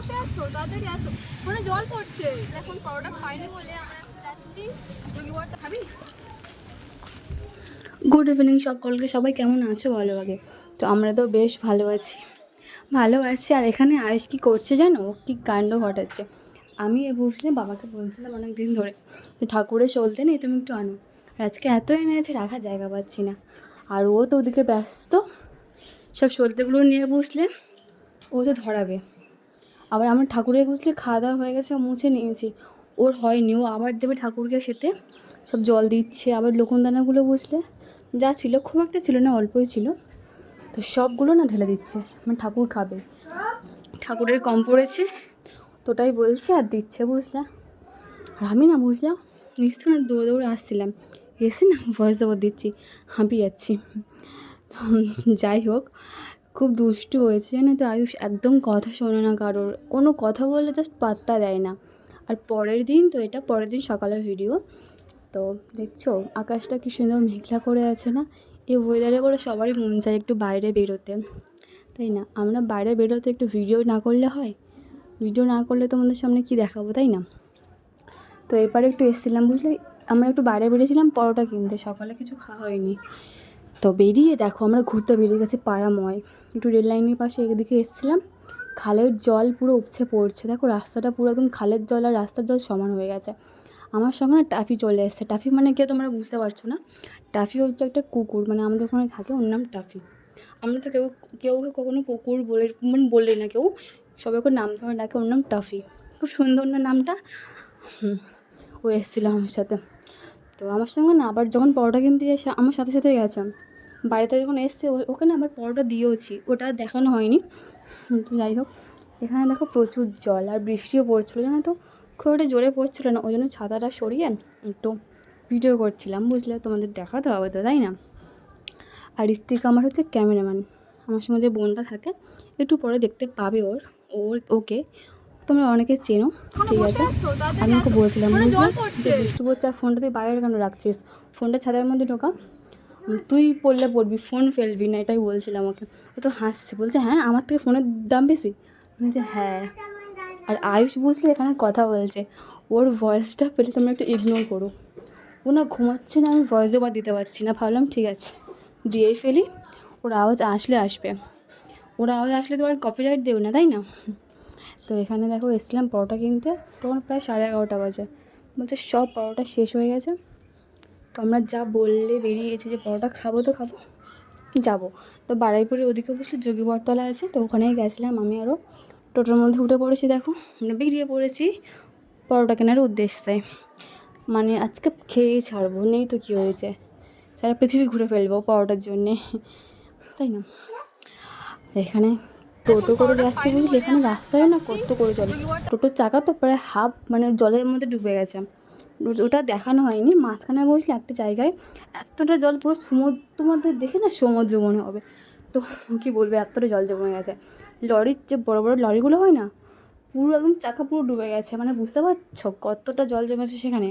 বসে আছো? তাড়াতাড়ি আসো। ফোনে জল পড়ছে। এখন খাইনি বলে আমরা যাচ্ছি। খাবি? গুড ইভিনিং সকলকে। সবাই কেমন আছো বলো আগে? তো আমরা তো বেশ ভালো আছি। ভালো আছি। আর এখানে আয়ুষ কী করছে জানো? কী কাণ্ড ঘটাচ্ছে। আমি এ বুঝলাম বাবাকে বলছিলাম অনেক দিন ধরে, যে ঠাকুরের চলতে নেই, তুমি একটু আনো। আর আজকে এত এনেছে, রাখার জায়গা পাচ্ছি না। আর ও তো ওদিকে ব্যস্ত। সব সলতেগুলো নিয়ে বসলে ও যে ধরাবে। আবার আমার ঠাকুরের বুঝলে খাওয়া দাওয়া হয়ে গেছে মুছে নিয়েছি। ওর হয়নি, ও আবার দেবে ঠাকুরকে খেতে। সব জল দিচ্ছে, আবার লোকনদানাগুলো বুঝলে যা ছিল, খুব একটা ছিল না, অল্পই ছিল। তো সবগুলো না ঢেলে দিচ্ছে মানে ঠাকুর খাবে। ঠাকুরের কম পড়েছে তোটাই বলছে আর দিচ্ছে বুঝলা আর আমি না বুঝলাম নিচ না দৌড়ে দৌড়ে আসছিলাম। এসে না ভয়েস ওভার দিচ্ছি, হাঁপিয়ে যাচ্ছি। যাই হোক খুব দুষ্টু হয়েছে, জানো তো? আয়ুষ একদম কথা শোনে না কারোর। কোনো কথা বললে জাস্ট পাত্তা দেয় না। আর পরের দিন তো, এটা পরের দিন সকালের ভিডিও তো দেখছ, আকাশটা কি সুন্দর মেঘলা করে আছে না? এই ওয়েদারে বলে সবারই মন চায় একটু বাইরে বেরোতে। তাই না? আমরা বাইরে বেরোতে একটু ভিডিও না করলে হয়? ভিডিও না করলে তোমাদের সামনে কি দেখাবো, তাই না? তো এবারে একটু এসেছিলাম, বুঝলে? আমরা একটু বাইরে বেরিয়েছিলাম, পরোটা কিনতে। সকালে কিছু খাওয়া হয়নি। তো বেরিয়ে দেখো আমরা ঘুরতে বেরিয়ে গেছি পাড়াময়। একটু রেল লাইনের পাশে এদিকে এসেছিলাম। খালের জল পুরো উপচে পড়ছে। দেখো রাস্তাটা পুরো একদম খালের জল আর রাস্তার জল সমান হয়ে গেছে। আমার সঙ্গে না টাফি চলে এসছে। টাফি মানে কে তোমরা বুঝতে পারছ না? টাফি হচ্ছে একটা কুকুর। মানে আমাদের ওখানে থাকে, ওর নাম টাফি। আমরা তো কেউ কেউ কখনো কুকুর বলে মানে বলে না কেউ। সবাই ওকে নাম ধরে ডাকে, ওর নাম টাফি। খুব সুন্দর না নামটা? ও এসেছিল আমার সাথে। তো আমার সঙ্গে না আবার যখন পরোটা কিনতে এসে, আমার সাথে সাথে গেছে। বাড়িতে যখন এসছে ও- ওকে না আবার পরোটা দিয়েওছি ওটা দেখানো হয়নি। যাই হোক এখানে দেখো প্রচুর জল আর বৃষ্টিও পড়ছিলো জানো তো? খুব একটা জোরে পড়ছিল না ওই জন্য ছাতাটা সরিয়ে একটু ভিডিও করছিলাম বুঝলে? তোমাদের দেখাতে হবে তো তাই না? আর ঋত্বিক আমার হচ্ছে ক্যামেরাম্যান আমার সঙ্গে যে বোনটা থাকে একটু পরে দেখতে পাবে ওর ওর ওকে। তোমরা অনেকে চেনো ঠিক আছে? আমি ওকে বলছিলাম বুঝলে? বৃষ্টি পড়ছে আর ফোনটা তুই বাইরে কেন রাখছিস? ফোনটা ছাদের মধ্যে ঢোকা। তুই পড়লে পড়বি ফোন ফেলবি না, এটাই বলছিলাম আমাকে। ও তো হাসছে, বলছে হ্যাঁ আমার থেকে ফোনের দাম বেশি? বলছে হ্যাঁ। আর আয়ুষ বুঝলে এখানে কথা বলছে, ওর ভয়েসটা পেলে তোমরা একটু ইগনোর করো। ও না ঘুমাচ্ছে না, আমি ভয়েস ওভার দিতে পারছি না, ভাবলাম ঠিক আছে, দিয়েই ফেলি। ওর আওয়াজ আসলে আসবে। ওর আওয়াজ আসলে তো আর কপিরাইট দেবে না, তাই না? তো এখানে দেখো, এসছিলাম পরোটা কিনতে, তখন প্রায় সাড়ে এগারোটা বাজে। বলছে, সব পরোটা শেষ হয়ে গেছে। আমরা যা বললে বেরিয়েছি যে পরোটা খাব তো খাব, যাব। তো বাড়াইপুরে ওদিকে বসলে যোগী বটতলা আছে, তো ওখানেই গেছিলাম আমি আরও। টোটোর মধ্যে উঠে পড়েছি, দেখো আমরা বেরিয়ে পড়েছি পরোটা কেনার উদ্দেশ্যে। মানে আজকে খেয়েই ছাড়বো, নেই তো কী হয়েছে? সারা পৃথিবী ঘুরে ফেলব পরোটার জন্যে, তাই না? এখানে টোটো করে যাচ্ছে বুঝলি এখানে রাস্তায় না কত করে চলে। টোটোর চাকা তো প্রায় হাফ মানে জলের মধ্যে ডুবে গেছে। ওটা দেখানো হয়নি। মাঝখানে বসলে একটা জায়গায় এতটা জল, পুরো সমুদ্র মধ্যে দেখে না সমুদ্র মনে হবে। তো কী বলবে, এতটা জল জমে গেছে। লরির যে বড় বড় লরিগুলো হয় না, পুরো একদম চাকা পুরো ডুবে গেছে। মানে বুঝতে পারছ কতটা জল জমেছে সেখানে?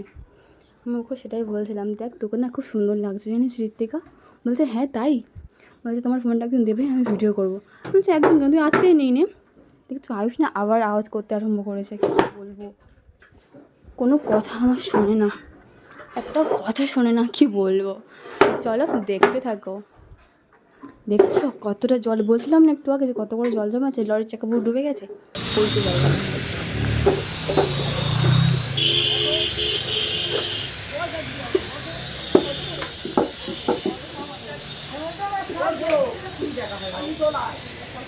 আমি ওকে সেটাই বলছিলাম, দেখ, তোকে না খুব সুন্দর লাগছে জানিস, ঋত্বিকা। বলছে হ্যাঁ তাই। বলছে, তোমার ফোনটা একদিন দেবে, আমি ভিডিও করব। বলছে, একদিন তুই আজকেই নিই নে। দেখছ, আয়ুষ না আবার আওয়াজ করতে আরম্ভ করেছে, কী বলব? কোনো কথা আমার শোনে না। একটা কথা শোনে না, কি বলব? চলো, দেখতে থাকো। দেখছ? কতটা জল বলছিলাম না একটু আগে যে কত করে জল জমা আছে? লরির চাকা পুরো ডুবে গেছে? পড়তে জল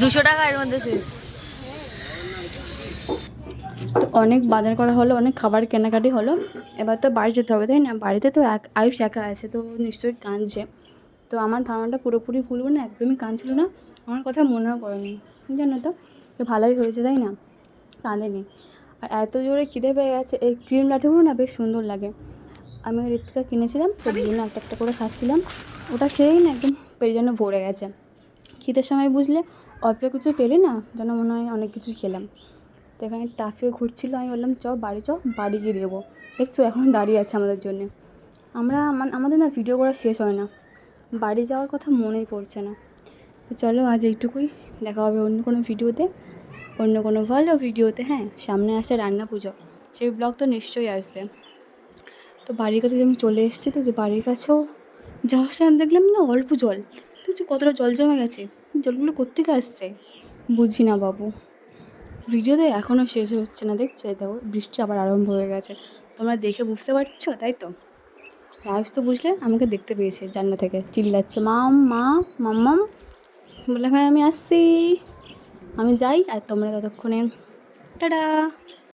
দুশো টাকা এর মধ্যে তো অনেক বাজার করা হলো, অনেক খাবার কেনাকাটি হলো। এবার তো বাড়ি যেতে হবে, তাই না? বাড়িতে তো আয়ুষ একা আছে, তো নিশ্চয়ই কাঁদছে। তো আমার ধারণাটা পুরোপুরি ভুলবো না, একদমই কাঁদছিল না। আমার কথা মনেও করেনি। জানো তো তো ভালোই হয়েছে, তাই না? কাঁদেনি। আর এত জোরে খিদে পেয়ে গেছে, এই ক্রিম লাঠিগুলো না বেশ সুন্দর লাগে। আমি ঋতিকা কিনেছিলাম, তো দুজনে একটা একটা করে খাচ্ছিলাম। ওটা খেয়েই না একদম পেট যেন ভরে গেছে। খিদের সময় বুঝলে অল্প কিছু পেলে না যেন মনে হয় অনেক কিছু খেলাম। তো এখানে টাফিও ঘুরছিল, আমি বললাম চ বাড়ি চ বাড়ি গিয়ে দেবো দেখছ, এখন দাঁড়িয়ে আছে আমাদের জন্য। আমরা আমাদের না ভিডিও করা শেষ হয় না। বাড়ি যাওয়ার কথা মনেই পড়ছে না। তো চলো আজ এইটুকুই। দেখা হবে অন্য কোনো ভিডিওতে, অন্য কোনো ভালো ভিডিওতে। হ্যাঁ সামনে আসছে রান্না পুজো। সেই ব্লগ তো নিশ্চয়ই আসবে। তো বাড়ির কাছে যে আমি চলে এসেছি, তো যে বাড়ির কাছেও যাওয়ার সময় দেখলাম না অল্প জল। দেখছি কতটা জল জমে গেছে, জলগুলো কোত্থেকে আসছে? বুঝি না বাবু। ভিডিওতে এখনও শেষ হচ্ছে না, দেখছ? দেখো, বৃষ্টি আবার আরম্ভ হয়ে গেছে। তোমরা দেখে বুঝতে পারছ, তাই তো? রায়স তো বুঝলে আমাকে দেখতে পেয়েছে জানলা থেকে। চিল্লাচ্ছে, মাম, মা মাম্মাম বললাম হ্যাঁ আমি আসছি। আমি যাই আর তোমরা ততক্ষণে। টাটা।